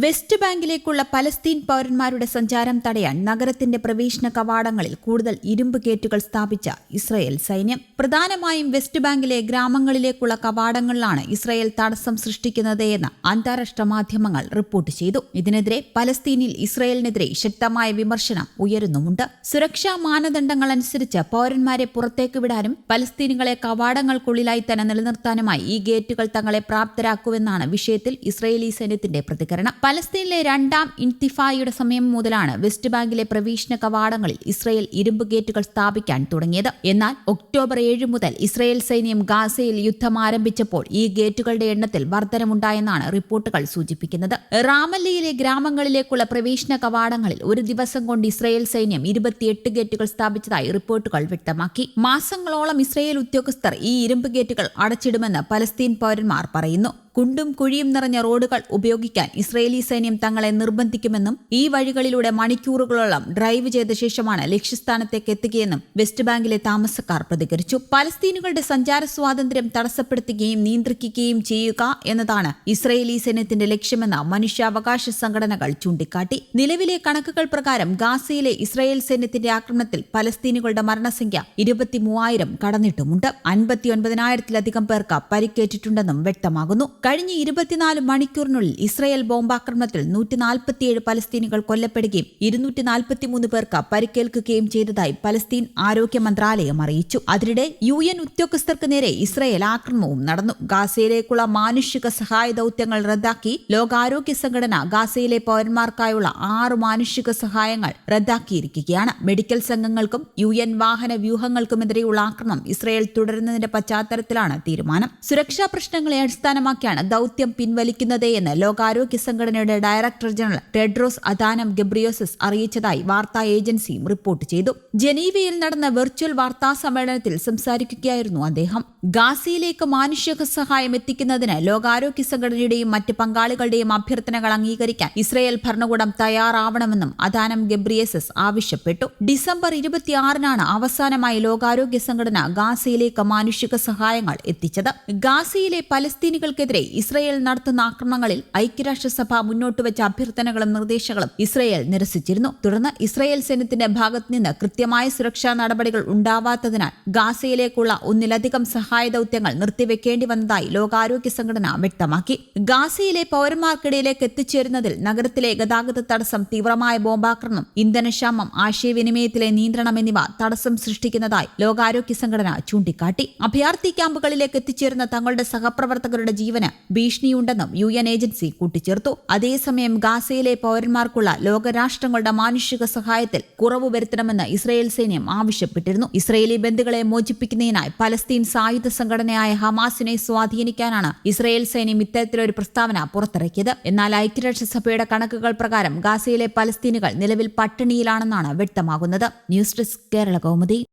West ബാങ്കിലേക്കുള്ള Palestine പൗരന്മാരുടെ സഞ്ചാരം തടയാൻ നഗരത്തിന്റെ പ്രവേശന കവാടങ്ങളിൽ കൂടുതൽ ഇരുമ്പ് ഗേറ്റുകൾ സ്ഥാപിച്ച ഇസ്രയേൽ സൈന്യം. പ്രധാനമായും വെസ്റ്റ് ബാങ്കിലെ ഗ്രാമങ്ങളിലേക്കുള്ള കവാടങ്ങളിലാണ് ഇസ്രയേൽ തടസ്സം സൃഷ്ടിക്കുന്നത് എന്ന് അന്താരാഷ്ട്ര മാധ്യമങ്ങൾ റിപ്പോർട്ട് ചെയ്തു. ഇതിനെതിരെ പലസ്തീനിൽ ഇസ്രയേലിനെതിരെ ശക്തമായ വിമർശനം ഉയരുന്നുമുണ്ട്. സുരക്ഷാ മാനദണ്ഡങ്ങൾ അനുസരിച്ച് പൗരന്മാരെ പുറത്തേക്ക് വിടാനും പലസ്തീനുകളെ കവാടങ്ങൾക്കുള്ളിലായി തന്നെ നിലനിർത്താനുമായി ഈ ഗേറ്റുകൾ തങ്ങളെ പ്രാപ്തരാക്കുമെന്നാണ് വിഷയത്തിൽ ഇസ്രയേലി സൈന്യത്തിന്റെ പ്രതികരണം. പലസ്തീനിലെ രണ്ടാം ഇൻതിഫായുടെ സമയം മുതലാണ് വെസ്റ്റ് ബാങ്കിലെ പ്രവേശന കവാടങ്ങളിൽ ഇസ്രയേൽ ഇരുമ്പ് ഗേറ്റുകൾ സ്ഥാപിക്കാൻ തുടങ്ങിയത്. എന്നാൽ ഒക്ടോബർ ഏഴ് മുതൽ ഇസ്രയേൽ സൈന്യം ഗാസയിൽ യുദ്ധം ആരംഭിച്ചപ്പോൾ ഈ ഗേറ്റുകളുടെ എണ്ണത്തിൽ വർധനമുണ്ടായെന്നാണ് റിപ്പോർട്ടുകൾ സൂചിപ്പിക്കുന്നത്. റാമല്ലയിലെ ഗ്രാമങ്ങളിലേക്കുള്ള പ്രവേശന കവാടങ്ങളിൽ ഒരു ദിവസം കൊണ്ട് ഇസ്രയേൽ സൈന്യം ഇരുപത്തിയെട്ട് ഗേറ്റുകൾ സ്ഥാപിച്ചതായി റിപ്പോർട്ടുകൾ വ്യക്തമാക്കി. മാസങ്ങളോളം ഇസ്രയേൽ ഉദ്യോഗസ്ഥർ ഈ ഇരുമ്പ് ഗേറ്റുകൾ അടച്ചിടുമെന്ന് പലസ്തീൻ പൗരന്മാർ പറയുന്നു. കുണ്ടും കുഴിയും നിറഞ്ഞ റോഡുകൾ ഉപയോഗിക്കാൻ ഇസ്രയേലി സൈന്യം തങ്ങളെ നിർബന്ധിക്കുമെന്നും ഈ വഴികളിലൂടെ മണിക്കൂറുകളോളം ഡ്രൈവ് ചെയ്ത ശേഷമാണ് ലക്ഷ്യസ്ഥാനത്തേക്ക് എത്തുകയെന്നും വെസ്റ്റ് ബാങ്കിലെ താമസക്കാർ പ്രതികരിച്ചു. പലസ്തീനുകളുടെ സഞ്ചാര സ്വാതന്ത്ര്യം തടസ്സപ്പെടുത്തുകയും നിയന്ത്രിക്കുകയും ചെയ്യുക എന്നതാണ് ഇസ്രയേലി സൈന്യത്തിന്റെ ലക്ഷ്യമെന്ന മനുഷ്യാവകാശ സംഘടനകൾ ചൂണ്ടിക്കാട്ടി. നിലവിലെ കണക്കുകൾ പ്രകാരം ഗാസയിലെ ഇസ്രയേൽ സൈന്യത്തിന്റെ ആക്രമണത്തിൽ പലസ്തീനുകളുടെ മരണസംഖ്യ ഇരുപത്തിമൂവായിരം കടന്നിട്ടുമുണ്ട്. അൻപത്തിയൊൻപതിനായിരത്തിലധികം പേർക്ക് പരിക്കേറ്റിട്ടുണ്ടെന്നും വ്യക്തമാകുന്നു. കഴിഞ്ഞ ഇരുപത്തിനാല് മണിക്കൂറിനുള്ളിൽ ഇസ്രയേൽ ബോംബാക്രമണത്തിൽ നൂറ്റി നാൽപ്പത്തിയേഴ് പലസ്തീനികൾ കൊല്ലപ്പെടുകയും ഇരുന്നൂറ്റി നാൽപ്പത്തിമൂന്ന് പേർക്ക് പരിക്കേൽക്കുകയും ചെയ്തതായി പലസ്തീൻ ആരോഗ്യ മന്ത്രാലയം അറിയിച്ചു. അതിനിടെ യു എൻ ഉദ്യോഗസ്ഥർക്ക് നേരെ ഇസ്രയേൽ ആക്രമണവും നടന്നു. ഗാസയിലേക്കുള്ള മാനുഷിക സഹായ ദൌത്യങ്ങൾ റദ്ദാക്കി ലോകാരോഗ്യ സംഘടന ഗാസയിലെ പൌരന്മാർക്കായുള്ള ആറ് മാനുഷിക സഹായങ്ങൾ റദ്ദാക്കിയിരിക്കുകയാണ്. മെഡിക്കൽ സംഘങ്ങൾക്കും യു എൻ വാഹന വ്യൂഹങ്ങൾക്കുമെതിരെയുള്ള ആക്രമണം ഇസ്രയേൽ തുടരുന്നതിന്റെ പശ്ചാത്തലത്തിലാണ് തീരുമാനം. സുരക്ഷാ പ്രശ്നങ്ങളെ അടിസ്ഥാനമാക്കിയാണ് ദൌത്യം പിൻവലിക്കുന്നത് എന്ന് ലോകാരോഗ്യ സംഘടനയുടെ director general Tedros Adhanom Ghebreyesus അറിയിച്ചതായി വാർത്താ ഏജൻസിയും റിപ്പോർട്ട് ചെയ്തു. ജനീവയിൽ നടന്ന വെർച്വൽ വാർത്താ സമ്മേളനത്തിൽ സംസാരിക്കുകയായിരുന്നു അദ്ദേഹം. ഗാസയിലേക്ക് മാനുഷിക സഹായം എത്തിക്കുന്നതിന് ലോകാരോഗ്യ സംഘടനയുടെയും മറ്റ് പങ്കാളികളുടെയും അഭ്യർത്ഥനകൾ അംഗീകരിക്കാൻ ഇസ്രയേൽ ഭരണകൂടം തയ്യാറാവണമെന്നും അദാനം ഗബ്രിയേസസ് ആവശ്യപ്പെട്ടു. ഡിസംബർ ഇരുപത്തിയാറിനാണ് അവസാനമായി ലോകാരോഗ്യ സംഘടന ഗാസയിലേക്ക് മാനുഷിക സഹായങ്ങൾ എത്തിച്ചത്. ഗാസയിലെ പലസ്തീനികൾക്കെതിരെ ഇസ്രയേൽ നടത്തുന്ന ആക്രമണങ്ങളിൽ ഐക്യരാഷ്ട്രസഭ മുന്നോട്ടുവച്ച അഭ്യർത്ഥനകളും നിർദ്ദേശങ്ങളും ഇസ്രയേൽ നിരസിച്ചിരുന്നു. തുടർന്ന് ഇസ്രയേൽ സൈന്യത്തിന്റെ ഭാഗത്ത് നിന്ന് കൃത്യമായ സുരക്ഷാ നടപടികൾ ഉണ്ടാവാത്തതിനാൽ ഗാസയിലേക്കുള്ള ഒന്നിലധികം സഹായ ദൌത്യങ്ങൾ നിർത്തിവെക്കേണ്ടി വന്നതായി ലോകാരോഗ്യ സംഘടന വ്യക്തമാക്കി. ഗാസയിലെ പൌരന്മാർക്കിടയിലേക്ക് എത്തിച്ചേരുന്നതിൽ നഗരത്തിലെ ഗതാഗത തടസ്സം തീവ്രമായ ബോംബാക്രമണം ഇന്ധനക്ഷാമം ആശയവിനിമയത്തിലെ നിയന്ത്രണം എന്നിവ തടസ്സം സൃഷ്ടിക്കുന്നതായി ലോകാരോഗ്യ സംഘടന ചൂണ്ടിക്കാട്ടി. അഭയാർത്ഥി ക്യാമ്പുകളിലേക്ക് എത്തിച്ചേരുന്ന തങ്ങളുടെ സഹപ്രവർത്തകരുടെ ജീവന് ഭീഷണിയുണ്ടെന്നും യു എൻ ഏജൻസി കൂട്ടിച്ചേർത്തു. അതേസമയം ഗാസയിലെ പൌരന്മാർക്കുള്ള ലോകരാഷ്ട്രങ്ങളുടെ മാനുഷിക സഹായത്തിൽ കുറവ് വരുത്തണമെന്ന് ഇസ്രയേൽ സൈന്യം ആവശ്യപ്പെട്ടിരുന്നു. ഇസ്രയേലി ബന്ധുക്കളെ മോചിപ്പിക്കുന്നതിനായി പലസ്തീൻ സായുധ സംഘടനയായ ഹമാസിനെ സ്വാധീനിക്കാനാണ് ഇസ്രയേൽ സൈന്യം ഇത്തരത്തിലൊരു പ്രസ്താവന പുറത്തിറക്കിയത്. എന്നാൽ ഐക്യരാഷ്ട്രസഭയുടെ കണക്കുകൾ പ്രകാരം ഗാസയിലെ പലസ്തീനുകൾ നിലവിൽ പട്ടിണിയിലാണെന്നാണ് വ്യക്തമാകുന്നത്. News desk Kerala Kaumudi.